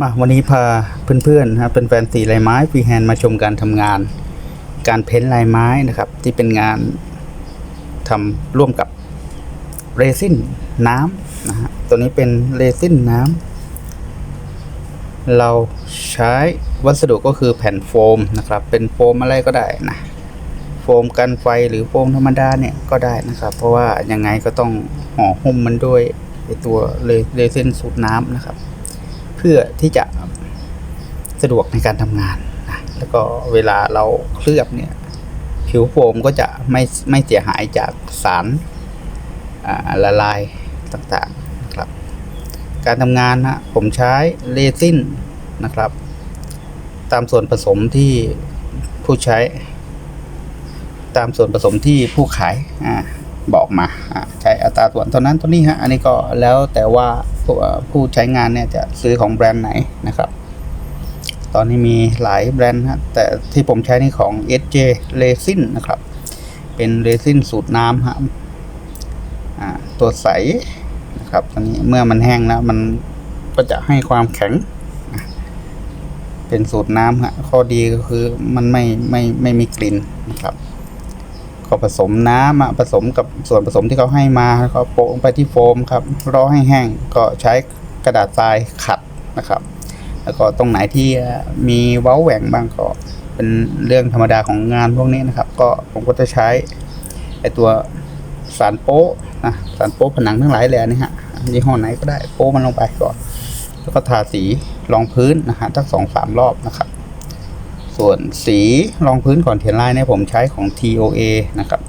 มาวันนี้พาเพื่อนๆนะครับเป็นแฟนสีลายไม้ฟรีแฮนด์มาชมการทำงาน การเพ้นลายไม้นะครับ ที่เป็นงานทำร่วมกับเรซินน้ำนะฮะตัวนี้เป็นเรซินน้ำเราใช้วัสดุก็คือแผ่นโฟมนะครับ เป็นโฟมอะไรก็ได้นะโฟมกันไฟหรือโฟมธรรมดาเนี่ยก็ได้นะครับ เพราะว่ายังไงก็ต้องห่อหุ้มมันด้วยตัวเรซินสูตรน้ำนะครับ พื่อที่จะสะดวกในการทำงานนะแล้วก็เวลาเราเคลือบเนี่ยผิวโฟมก็จะไม่ไม่เสียหายจากสารละลายต่างๆนะครับ การทำงานนะผมใช้เรซินนะครับ ตามส่วนผสมที่ผู้ใช้ ตามส่วนผสมที่ผู้ขายอ่า บอกมาใช้อัตราส่วนเท่านั้นเท่านี้ฮะอันนี้ก็แล้วแต่ว่าผู้อ่าผู้ใช้งานเนี่ยจะซื้อของแบรนด์ไหนนะครับ ตอนนี้มีหลายแบรนด์ฮะแต่ที่ผมใช้นี่ของ SJ Resin นะครับ เป็นเรซินสูตรน้ำฮะตัวใสนะครับตอนนี้เมื่อมันแห้งแล้วมันก็จะให้ความแข็งเป็นสูตรน้ำฮะข้อดีก็คือมันไม่ไม่ไม่มีกลิ่นนะครับ ก็ผสมน้ำผสมกับส่วนผสมที่เขาให้มาแล้วก็โปะลงไปที่โฟมครับรอให้แห้งก็ใช้กระดาษทรายขัดนะครับ แล้วก็ตรงไหนที่มีเว้าแหว่งบ้างก็เป็นเรื่องธรรมดาของงานพวกนี้นะครับ ก็ผมก็จะใช้ไอตัวสารโป๊ะนะสารโป๊ะผนังทั้งหลายแหล่นี่ฮะยี่ห้อไหนก็ได้โป๊ะมันลงไปก่อน แล้วก็ทาสีรองพื้นนะฮะทั้งสองสามรอบนะครับ ส่วนสีรองพื้นก่อนเขียนลายเนี่ยผมใช้ของ TOA นะครับ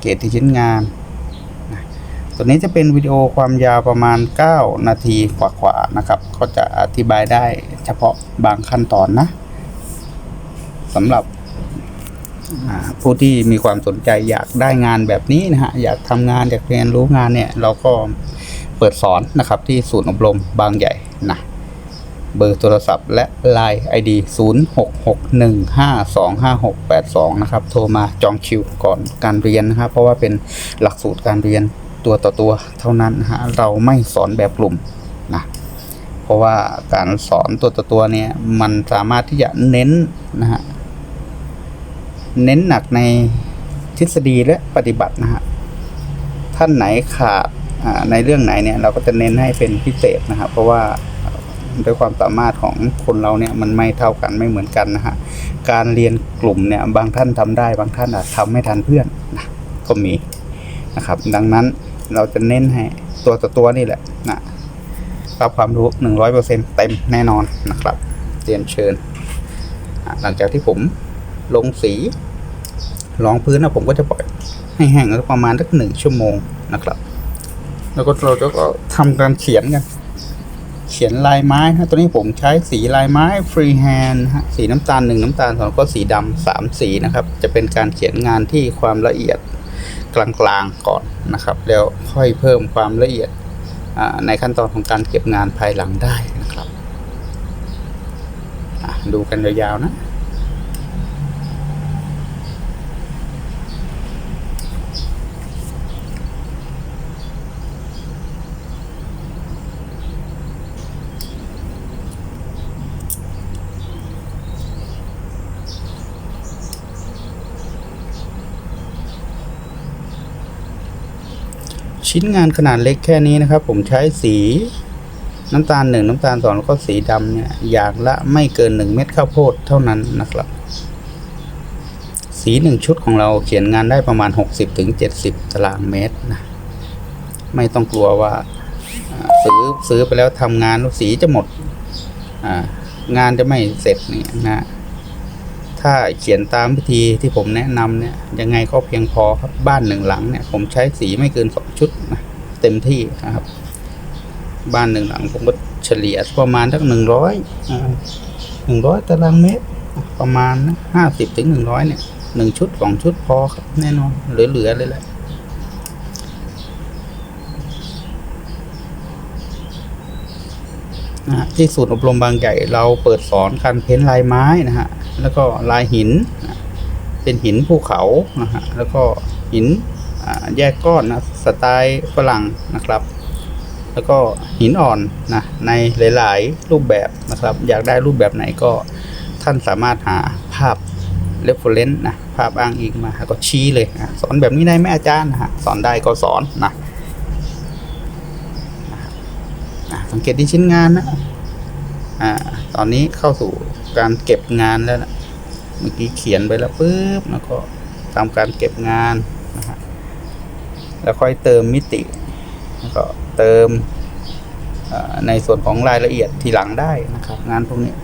เกรดที่ชิ้นงานนะตัวนี้จะเป็นวิดีโอความยาวประมาณ 9 นาทีกว่าๆนะครับ ก็จะอธิบายได้เฉพาะบางขั้นตอนนะสำหรับผู้ที่มีความสนใจอยากได้งานแบบนี้นะฮะอยากทำงานอยากเรียนรู้งานเนี่ย เราก็เปิดสอนนะครับที่ศูนย์อบรมบางใหญ่นะ เบอร์โทรศัพท์และ Line ID 0661525682 นะครับ โทรมาจองคิวก่อนการเรียนนะครับ เพราะว่าเป็นหลักสูตรการเรียนตัวต่อตัวเท่านั้นนะฮะเราไม่สอนแบบกลุ่มนะเพราะว่าการสอนตัวต่อตัวเนี่ยมันสามารถที่จะเน้นนะฮะเน้นหนักในทฤษฎีและปฏิบัตินะฮะท่านไหนขาดในเรื่องไหนเนี่ยเราก็จะเน้นให้เป็นพิเศษนะครับ เพราะว่า ด้วยความสามารถของคนเราเนี่ยมันไม่เท่ากันไม่เหมือนกันนะฮะการเรียนกลุ่มเนี่ยบางท่านทำได้ บางท่านอาจทำไม่ทันเพื่อนนะก็มีนะครับ ดังนั้นเราจะเน้นให้ตัวต่อตัวนี่แหละนะรับความรู้หนึ่งร้อยเปอร์เซ็นเต็มแน่นอนนะครับเรียนเชิญ หลังจากที่ผมลงสีรองพื้นนะผมก็จะปล่อยให้แห้งประมาณสักหนึ่งชั่วโมงนะครับ แล้วก็เราจะก็ทำการเขียนกัน เขียนลายไม้นะตัวนี้ผมใช้สีลายไม้ฟรีแฮนด์ฮะสีน้ำตาลหนึ่งน้ำตาลสองก็สีดำสามสีนะครับ จะเป็นการเขียนงานที่ความละเอียดกลางๆก่อนนะครับ แล้วค่อยเพิ่มความละเอียดในขั้นตอนของการเก็บงานภายหลังได้นะครับ ดูกันยาวๆนะ ชิ้นงานขนาดเล็กแค่นี้นะครับ ผมใช้สีน้ำตาลหนึ่งน้ำตาลสองแล้วก็สีดำเนี่ยอย่างละไม่เกินหนึ่งเม็ดข้าวโพดเท่านั้นนะครับ สีหนึ่งชุดของเราเขียนงานได้ประมาณ 60-70ถึงตารางเมตรนะไม่ต้องกลัวว่าซื้อซื้อไปแล้วทำงานแล้วสีจะหมดงานจะไม่เสร็จเนี่ยนะ ถ้าเขียนตามวิธีที่ผมแนะนำเนี่ยยังไงก็เพียงพอครับบ้านหนึ่งหลังเนี่ยผมใช้สีไม่เกินสองชุดนะเต็มที่นะครับ บ้านหนึ่งหลังผมก็เฉลี่ยประมาณสักหนึ่งร้อยหนึ่งร้อยตารางเมตร ประมาณห้าสิบถึงหนึ่งร้อยเนี่ยหนึ่งชุดสองชุดพอครับแน่นอนเหลือๆเลยแหละนะที่ศูนย์อบรมบางใหญ่เราเปิดสอนการเพ้นลายไม้นะฮะ แล้วก็ลายหิน เป็นหินภูเขานะฮะแล้วก็หินแยกก้อนนะสไตล์ฝรั่งนะครับ แล้วก็หินอ่อนนะในหลาย ๆ รูปแบบนะครับ อยากได้รูปแบบไหนก็ท่านสามารถหาภาพ reference นะภาพอ้างอิงมาแล้วก็ชี้เลยนะสอนแบบนี้ได้ไหมอาจารย์นะฮะสอนได้ก็สอนนะอะสังเกตที่ชิ้นงานนะอ่าตอนนี้เข้าสู่ การเก็บงานแล้วนะเมื่อกี้เขียนไปแล้วปุ๊บแล้วก็ทำการเก็บงานนะฮะแล้วค่อยเติมมิติแล้วก็เติมในส่วนของรายละเอียดทีหลังได้นะครับ งานพวกนี้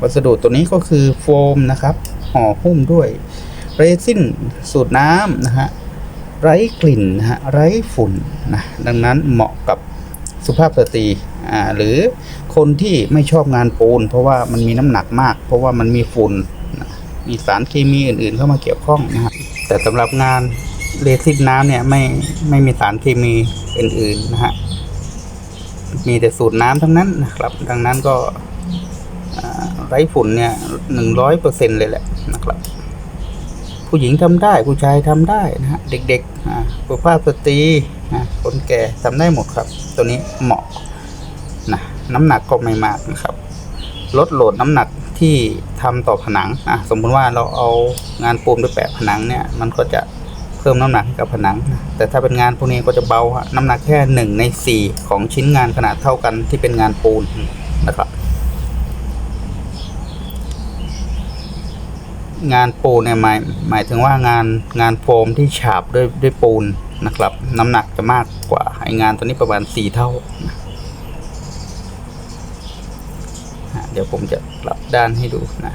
วัสดุตัวนี้ก็คือโฟมนะครับห่อหุ้มด้วยเรซินสูตรน้ำนะฮะไร้กลิ่นนะฮะไร้ฝุ่นนะดังนั้นเหมาะกับสุภาพสตรี หรือคนที่ไม่ชอบงานปูน เพราะว่ามันมีน้ำหนักมาก เพราะว่ามันมีฝุ่นมีสารเคมีอื่นๆ เข้ามาเกี่ยวข้องนะครับแต่สำหรับงานเรซินน้ำเนี่ยไม่ไม่มีสารเคมีอื่นๆนะฮะมีแต่สูตรน้ำทั้งนั้นนะครับ ดังนั้นก็ไร้ฝุ่นเนี่ยหนึ่งร้อยเปอร์เซ็นเลยแหละนะครับ ผู้หญิงทำได้ผู้ชายทำได้นะฮะเด็กๆอ่าสุภาพสตรีนะคนแก่ทำได้หมดครับ ตัวนี้เหมาะ นะน้ำหนักก็ไม่มากนะครับ ลดโหลดน้ำหนักที่ทำต่อผนังอะสมมุติว่าเราเอางานปูนไปแปะผนังเนี่ยมันก็จะเพิ่มน้ำหนักให้กับผนังนะแต่ถ้าเป็นงานพวกนี้ก็จะเบาน้ำหนักแค่หนึ่งในสี่ของชิ้นงานขนาดเท่ากันที่เป็นงานปูนนะครับงานปูนเนี่ยหมายหมายถึงว่างานงานโฟมที่ฉาบด้วยด้วยปูนนะครับ น้ำหนักจะมากกว่าไองานตัวนี้ประมาณสี่เท่านะฮะ เดี๋ยวผมจะกลับด้านให้ดูนะ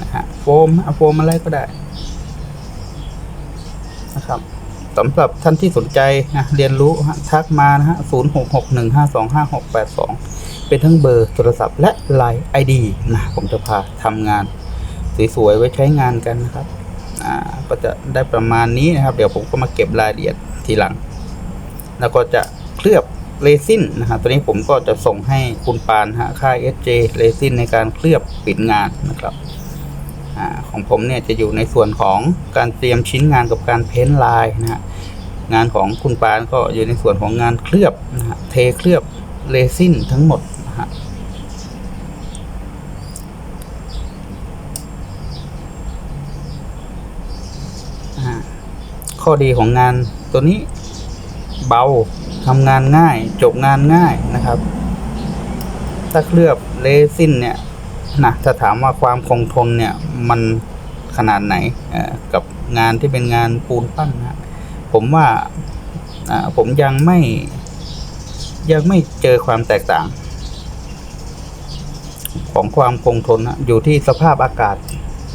นะฮะโฟมเอาโฟมอะไรก็ได้นะครับสำหรับท่านที่สนใจนะเรียนรู้ทักมานะฮะศูนย์หกหกหนึ่งห้าสองห้าหกแปดสองเป็นทั้งเบอร์โทรศัพท์และไลน์ไอดีนะผมจะพาทำงาน สวยๆ ไว้ใช้งานกันนะครับอ่าก็จะได้ประมาณนี้นะครับ เดี๋ยวผมก็มาเก็บรายละเอียดทีหลัง แล้วก็จะเคลือบ เรซินนะครับตัวนี้ผมก็จะส่งให้คุณปานฮะค่าย SJ เรซินในการเคลือบปิดงานนะครับอของผมเนี่ยจะอยู่ในส่วนของการเตรียมชิ้นงานกับการเพ้นลายนะฮะงานของคุณปานก็อยู่ในส่วนของงานเคลือบนะฮะเทเคลือบเรซินทั้งหมดนะฮะข้อดีของงานตัวนี้เบา ทำงานง่ายจบงานง่ายนะครับ ถ้าเคลือบเรซินเนี่ยนะถ้าถามว่าความคงทนเนี่ยมันขนาดไหนกับงานที่เป็นงานปูนปั้นนะผมว่าอ่าผมยังไม่ยังไม่เจอความแตกต่าง ของความคงทนนะอยู่ที่สภาพอากาศ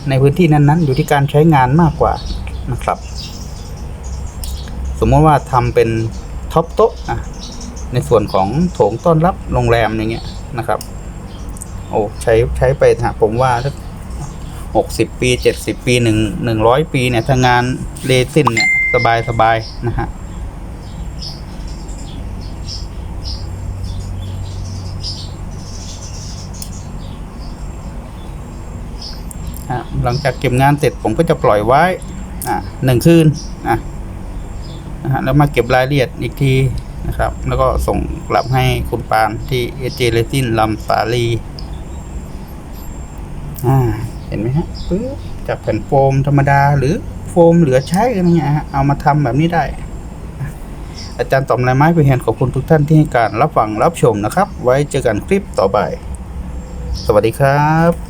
ในพื้นที่นั้นๆ อยู่ที่การใช้งานมากกว่านะครับ สมมติว่าทำเป็น ท็อปโต๊ะอะในส่วนของโถงต้อนรับโรงแรมอย่างเงี้ยนะครับ โอ้ใช้ใช้ไปนะผมว่าถ้าหกสิบปีเจ็ดสิบปีหนึ่งหนึ่งร้อยปีเนี่ยถ้างานเรซินเนี่ยสบายสบายนะฮะหลังจากเก็บงานเสร็จผมก็จะปล่อยไว้อะหนึ่งคืนนะ แล้วมาเก็บรายละเอียดอีกทีนะครับ แล้วก็ส่งกลับให้คุณปานที่เอเจเลซินลำสาลีอ่าเห็นไหมฮะปึ๊บจากแผ่นโฟมธรรมดาหรือโฟมเหลือใช้อะไรเงี้ยฮะเอามาทำแบบนี้ได้ อาจารย์ตอมลายไม้เป็นแทนขอบคุณทุกท่านที่ให้การรับฟังรับชมนะครับ ไว้เจอกันคลิปต่อไป สวัสดีครับ